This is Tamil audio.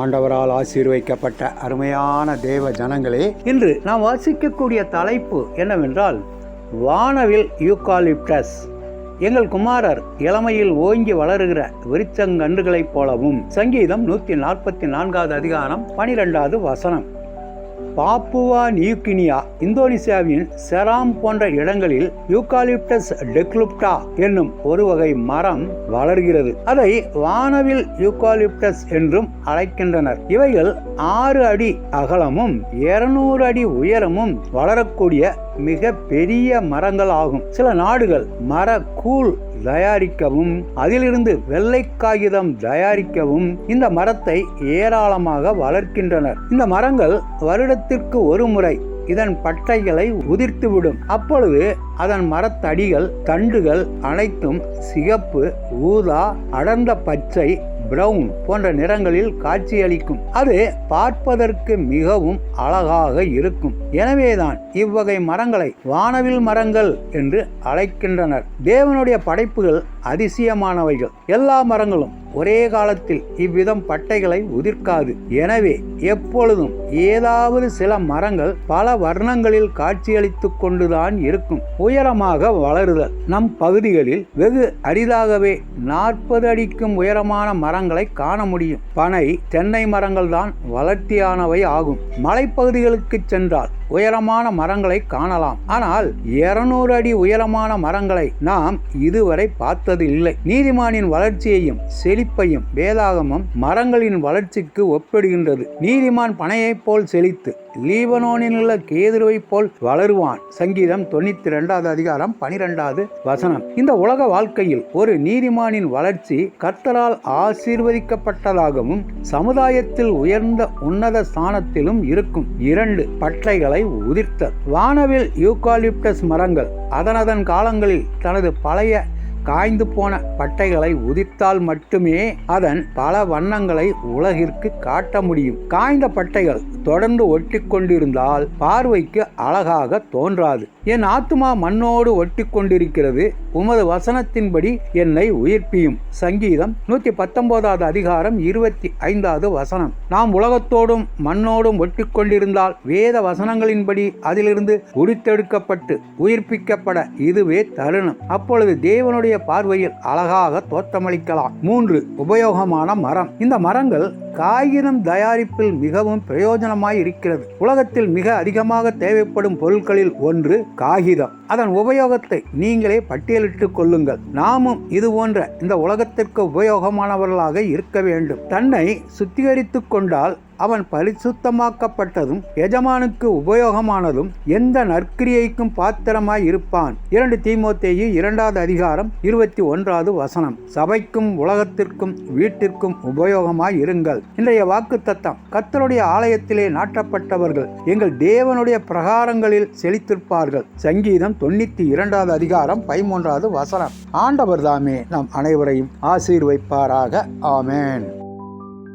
ஆண்டவரால் ஆசீர்வைக்கப்பட்ட அருமையான தேவ ஜனங்களே இன்று நாம் வாசிக்கக்கூடிய தலைப்பு என்னவென்றால் வானவில் யூகாலிப்டஸ். எங்கள் குமாரர் இளமையில் ஓங்கி வளருகிற விருச்சங்கன்றுகளைப் போலவும் சங்கீதம் நூற்றி நாற்பத்தி நான்காவது அதிகாரம் பனிரெண்டாவது வசனம். பாப்புவா நியூகினியா இந்தோனேசியாவின் செராம் போன்ற இடங்களில் யூகாலிப்டஸ் டெக்லுப்டா என்னும் ஒரு வகை மரம் வளர்கிறது. அதை வானவில் யூகாலிப்டஸ் என்றும் அழைக்கின்றனர். இவைகள் ஆறு அடி அகலமும் இருநூறு அடி உயரமும் வளரக்கூடிய மிக பெரிய மரங்கள் ஆகும் சில நாடுகள் மர கூழ் தயாரிக்கவும் அதிலிருந்து வெள்ளை காகிதம் தயாரிக்கவும் இந்த மரத்தை ஏராளமாக வளர்க்கின்றனர். இந்த மரங்கள் வருடத்திற்கு ஒரு முறை இதன் பட்டைகளை உதிர்த்துவிடும். அப்பொழுது அதன் மரத்தடிகள் தண்டுகள் அனைத்தும் சிகப்பு ஊதா அடர்ந்த பச்சை பிரவுன் போன்ற நிறங்களில் காட்சியளிக்கும். அது பார்ப்பதற்கு மிகவும் அழகாக இருக்கும். எனவேதான் இவ்வகை மரங்களை வானவில் மரங்கள் என்று அழைக்கின்றனர். தேவனுடைய படைப்புகள் அதிசயமானவைகள். எல்லா மரங்களும் ஒரே காலத்தில் இவ்விதம் பட்டைகளை உதிர்க்காது. எனவே எப்பொழுதும் ஏதாவது சில மரங்கள் பல வர்ணங்களில் காட்சியளித்துக் கொண்டுதான் இருக்கும். உயரமாக வளருதல். நம் பகுதிகளில் வெகு அரிதாகவே நாற்பது அடிக்கும் உயரமான மரங்களை காண முடியும். பனை தென்னை மரங்கள் தான் வளர்த்தியானவை ஆகும். மலைப்பகுதிகளுக்கு சென்றால் உயரமான மரங்களை காணலாம். ஆனால் இருநூறு அடி உயரமான மரங்களை நாம் இதுவரை பார்த்தது இல்லை. நீதிமானின் வளர்ச்சியையும் செழிப்பையும் வேதாகமம் மரங்களின் வளர்ச்சிக்கு ஒப்பிடுகின்றது. நீதிமான் பனையைப் போல் செழித்து லீபனோனில் உள்ள கேதுருவைப் போல் வளருவான். சங்கீதம் தொண்ணூத்தி ரெண்டாவது அதிகாரம் பனிரெண்டாவது வசனம். இந்த உலக வாழ்க்கையில் ஒரு நீதிமானின் வளர்ச்சி கர்த்தரால் ஆசீர்வதிக்கப்பட்டதாகவும் சமுதாயத்தில் உயர்ந்த உன்னத ஸ்தானத்திலும் இருக்கும் இரண்டு பட்டைகளை உதிர்த்தல் வானவில் யூகாலிப்டஸ் மரங்கள் அதனதன் காலங்களில் தனது பழைய காய்ந்து போன பட்டைகளை உதிர்த்தால் மட்டுமே அதன் பல வண்ணங்களை உலகிற்கு காட்ட முடியும். காய்ந்த பட்டைகள் தொடர்ந்து ஒட்டி கொண்டிருந்தால் பார்வைக்கு அழகாக தோன்றாது. என் ஆத்மா மண்ணோடு ஒட்டி கொண்டிருக்கிறது உமது வசனத்தின்படி என்னை உயிர்ப்பியும். சங்கீதம் நூற்றி பத்தொன்பதாவது அதிகாரம் இருபத்தி ஐந்தாவது வசனம். நாம் உலகத்தோடும் மண்ணோடும் ஒட்டி கொண்டிருந்தால் வேத வசனங்களின்படி அதிலிருந்து உரித்தெடுக்கப்பட்டு உயிர்ப்பிக்கப்பட இதுவே தருணம். அப்பொழுது தேவனுடைய பார்வையில் அழகாக தோற்றமளிக்கலாம். மூன்று உபயோகமான மரம். இந்த மரங்கள் காகிதம் தயாரிப்பில் மிகவும் பிரயோஜனமாய் இருக்கிறது. உலகத்தில் மிக அதிகமாக தேவைப்படும் பொருட்களில் ஒன்று காகிதம். அதன் உபயோகத்தை நீங்களே பட்டியலிட்டுக் கொள்ளுங்கள். நாமும் இது போன்ற இந்த உலகத்திற்கு உபயோகமானவர்களாக இருக்க வேண்டும். தன்னை சுத்திகரித்துக் கொண்டால் அவன் பரிசுத்தமாக்கப்பட்டதும் எஜமானுக்கு உபயோகமானதும் எந்த நற்கிரியைக்கும் பாத்திரமாய் இருப்பான். இரண்டு தீமோத்தேயு இரண்டாவது அதிகாரம் இருபத்தி ஒன்றாவது வசனம். சபைக்கும் உலகத்திற்கும் வீட்டிற்கும் உபயோகமாய் இருங்கள். இன்றைய வாக்கு தத்தம் கத்தருடைய ஆலயத்திலே நாட்டப்பட்டவர்கள் எங்கள் தேவனுடைய பிரகாரங்களில் செழித்திருப்பார்கள். சங்கீதம் தொண்ணூத்தி இரண்டாவது அதிகாரம் பதிமூன்றாவது வசனம். ஆண்டவர் தாமே நாம் அனைவரையும் ஆசீர்வைப்பாராக. ஆமேன்.